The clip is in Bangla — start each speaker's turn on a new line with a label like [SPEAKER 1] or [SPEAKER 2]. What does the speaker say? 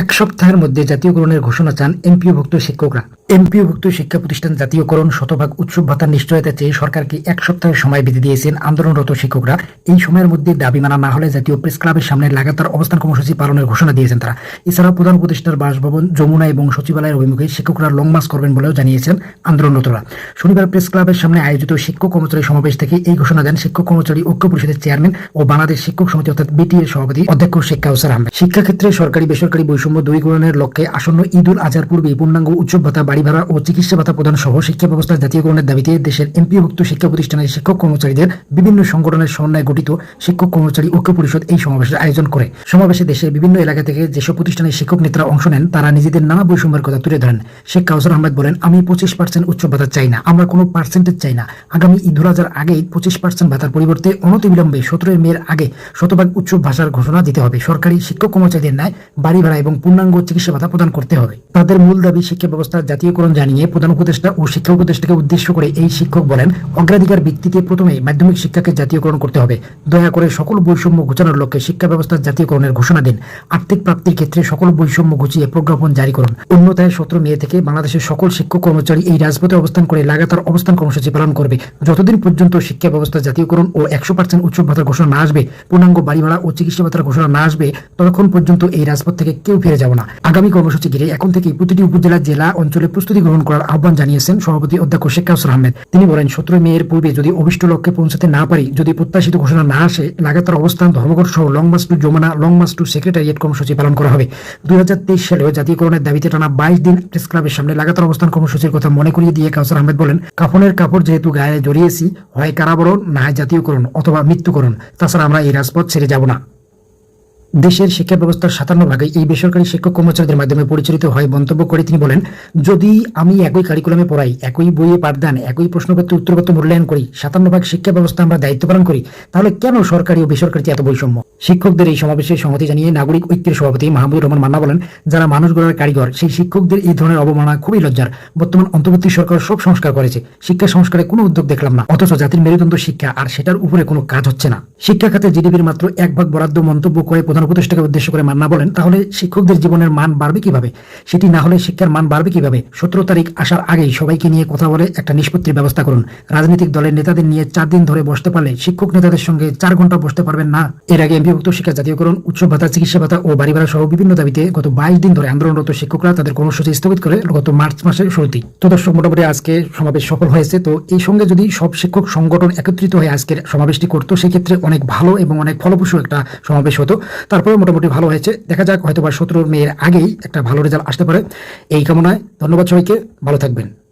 [SPEAKER 1] এক সপ্তাহের মধ্যে জাতীয়করণের ঘোষণা চান এমপিও এমপিওভুক্ত শিক্ষকরা। এমপিওভুক্ত শিক্ষা প্রতিষ্ঠান জাতীয়করণ শতভাগ উৎসব ভাতার নিশ্চয়তা চেয়ে সরকারকে এক সপ্তাহের সময় বেঁধে দিয়েছেন আন্দোলনরত শিক্ষকরা। এই সময়ের মধ্যে দাবি মানা না হলে জাতীয় প্রেস ক্লাবের সামনে লাগাতার অবস্থান কর্মসূচি পালনের ঘোষণা দিয়েছেন তারা। এছাড়া প্রধান উপদেষ্টার বাসভবন, যমুনা এবং সচিবালয়ের অভিমুখে শিক্ষকরা লং মার্চ করবেন বলেও জানিয়েছেন আন্দোলনরতরা। শনিবার প্রেস ক্লাবের সামনে আয়োজিত শিক্ষক কর্মচারী সমাবেশ থেকে এই ঘোষণা দেন শিক্ষক কর্মচারী ঐক্য পরিষদের চেয়ারম্যান ও বাংলাদেশ শিক্ষক সমিতি অর্থাৎ বিটিএর সভাপতি অধ্যক্ষ শেখ কাউসার আহমেদ। শিক্ষাক্ষেত্রে সরকারি বেসরকারি বৈষম্য দূরীকরণের লক্ষ্যে আসন্ন ঈদ উল আজহার পূর্বে পূর্ণাঙ্গ উৎসব ভাতা বাড়ি ভাড়া ও চিকিৎসা ভাতা প্রদান সহ শিক্ষা ব্যবস্থা জাতীয়করণের দাবিতে দেশের এমপিভুক্ত শিক্ষা প্রতিষ্ঠানের শিক্ষক কর্মচারীদের বিভিন্ন সংগঠনের সমন্বয়ে গঠিত শিক্ষক কর্মচারী ঐক্য পরিষদ এই সমাবেশের আয়োজন করে। সমাবেশে দেশের বিভিন্ন এলাকা থেকে যেসব প্রতিষ্ঠানের শিক্ষক নেতারা অংশ নেন, তারা নিজেদের নানা বৈষম্যের কথা তুলে ধরেন। শেখ কাউসার আহমেদ বলেন, আমি পঁচিশ পার্সেন্ট উচ্চ ভাতা চাই না, আমরা কোনো পার্সেন্টেজ চাই না। আগামী ঈদ উল আজহার আগেই পঁচিশ পার্সেন্ট ভাতার পরিবর্তে অনতিবিলম্বে সতেরোই মের আগে শতভাগ উচ্চ ভাষার ঘোষণা দিতে হবে। সরকারি শিক্ষক কর্মচারীদের ন্যায় বাড়ি ভাড়া এবং পূর্ণাঙ্গ চিকিৎসা ভাতা প্রদান করতে হবে। তাদের মূল দাবি শিক্ষা ব্যবস্থার জাতীয়করণ জানিয়ে প্রধান উপদেষ্টা ও শিক্ষা উপদেষ্টাকে উদ্দেশ্য করে এই শিক্ষক বলেন, অগ্রাধিকার ভিত্তিতে প্রথমে মাধ্যমিক শিক্ষাকে জাতীয়করণ করতে হবে। দয়া করে সকল বৈষম্য ঘোচানোর লক্ষ্যে শিক্ষা ব্যবস্থার জাতীয়করণের ঘোষণা দিন। আর্থিক প্রাপ্তির ক্ষেত্রে সকল বৈষম্য ঘুচিয়ে প্রজ্ঞাপন জারি করুন। অন্যথায় সতেরো মে থেকে বাংলাদেশের সকল শিক্ষক কর্মচারী এই রাজপথে অবস্থান করে লাগাতার অবস্থান কর্মসূচি পালন করবে। যতদিন পর্যন্ত শিক্ষা ব্যবস্থা জাতীয়করণ ও একশো পার্সেন্ট উৎসব ভাতার ঘোষণা না আসবে, পূর্ণাঙ্গ বাড়ি ভাড়া ও চিকিৎসা ভাতার ঘোষণা না আসবে, ততক্ষণ পর্যন্ত এই রাজপথ থেকে কেউ ফিরে যাব না। আগামী কর্মসূচি ঘিরে এখন থেকে প্রতিটি উপজেলা, জেলা, অঞ্চলে প্রস্তুতি গ্রহণ করার আহ্বান জানিয়েছেন সভাপতি অধ্যক্ষ শেখ কাউসার আহমেদ। তিনি বলেন সতেরো মে এর পূর্বে যদি অভিষ্ট লক্ষ্যে পৌঁছাতে না পারি, যদি প্রত্যাশিত ঘোষণা না আসে, লাগাতার অবস্থান ধর্মঘট সহ long march to Jamuna long march to secretariat কর্মসূচি পালন করা হবে। দুই হাজার তেইশ সালেও জাতীয়করণের দাবিতে টানা বাইশ দিন প্রেস ক্লাবের সামনে লাগাতার অবস্থান কর্মসূচির কথা মনে করিয়ে দিয়ে কাউসার আহমেদ বলেন, কাফনের কাপড় যেহেতু গায়ে জড়িয়েছি, হয় কারাবরণ, না হয় জাতীয়করণ অথবা মৃত্যুকরণ। তাছাড়া আমরা এই রাজপথ ছেড়ে যাব না। দেশের শিক্ষা ব্যবস্থার সাতান্ন ভাগে এই বেসরকারি শিক্ষক কর্মচারীদের মাধ্যমে পরিচালিত হয় মন্তব্য করে তিনি বলেন, যদি আমি একই কারিকুলামে পড়াই, একই বইয়ে পাঠদান একই প্রশ্নপত্রে উত্তরগত মূল্যায়ন করি, সাতান্ন ভাগ শিক্ষা ব্যবস্থা আমরা দায়িত্ব পালন করি, তাহলে কেন সরকারি ও বেসরকারিতে এত বৈষম্য? শিক্ষকদের এই সমাবেশে সংহতি জানিয়ে নাগরিক ঐক্যের সভাপতি মাহমুদুর রহমান মান্না বলেন, যারা মানুষ গড়ার কারিগর, সেই শিক্ষকদের এই ধরনের অবমাননা খুবই লজ্জার। বর্তমান অন্তর্বর্তী সরকার সব সংস্কার করেছে। শিক্ষা সংস্কারে কোনো উদ্যোগ দেখলাম না। অথচ জাতির মেরুদণ্ড শিক্ষা, আর সেটার উপরে কোনো কাজ হচ্ছে না। শিক্ষা খাতে জিডিপির মাত্র এক ভাগ বরাদ্দ মন্তব্য করে প্রধান উপদেষ্টাকে উদ্দেশ্য করে মান্না বলেন, তাহলে শিক্ষকদের জীবনের মান বাড়বে কীভাবে? সেটি না হলে শিক্ষার মান বাড়বে কীভাবে? সতেরো তারিখ আসার আগেই সবাইকে নিয়ে কথা বলে একটা নিষ্পত্তির ব্যবস্থা করুন। রাজনৈতিক দলের নেতাদের নিয়ে চার দিন ধরে বসতে পারলে শিক্ষক নেতাদের সঙ্গে চার ঘণ্টা বসতে পারবেন না। এর আগে এমপিভুক্ত শিক্ষা জাতীয়করণ উৎসব ভাতা, চিকিৎসা ভাতা ও বাড়ি ভাড়া সহ বিভিন্ন দাবিতে গত বাইশ দিন ধরে আন্দোলনরত শিক্ষকরা তাদের কর্মসূচি স্থগিত করে গত মার্চ মাসের শুরুতেই। তো দর্শক, মোটামুটি আজকে সমাবেশ সফল হয়েছে। তো এই সঙ্গে যদি সব শিক্ষক সংগঠন একত্রিত হয়ে আজকের সমাবেশটি করতো, সেক্ষেত্রে অনেক ভালো এবং অনেক ফলপ্রসূ একটা সমাবেশ হতো। তারপরে মোটামুটি ভালো হয়েছে। দেখা যাক হয়তো বা সতেরো মেয়ের আগেই একটা ভালো রেজাল্ট আসতে পারে। এই কামনায় ধন্যবাদ সবাইকে। ভালো থাকবেন।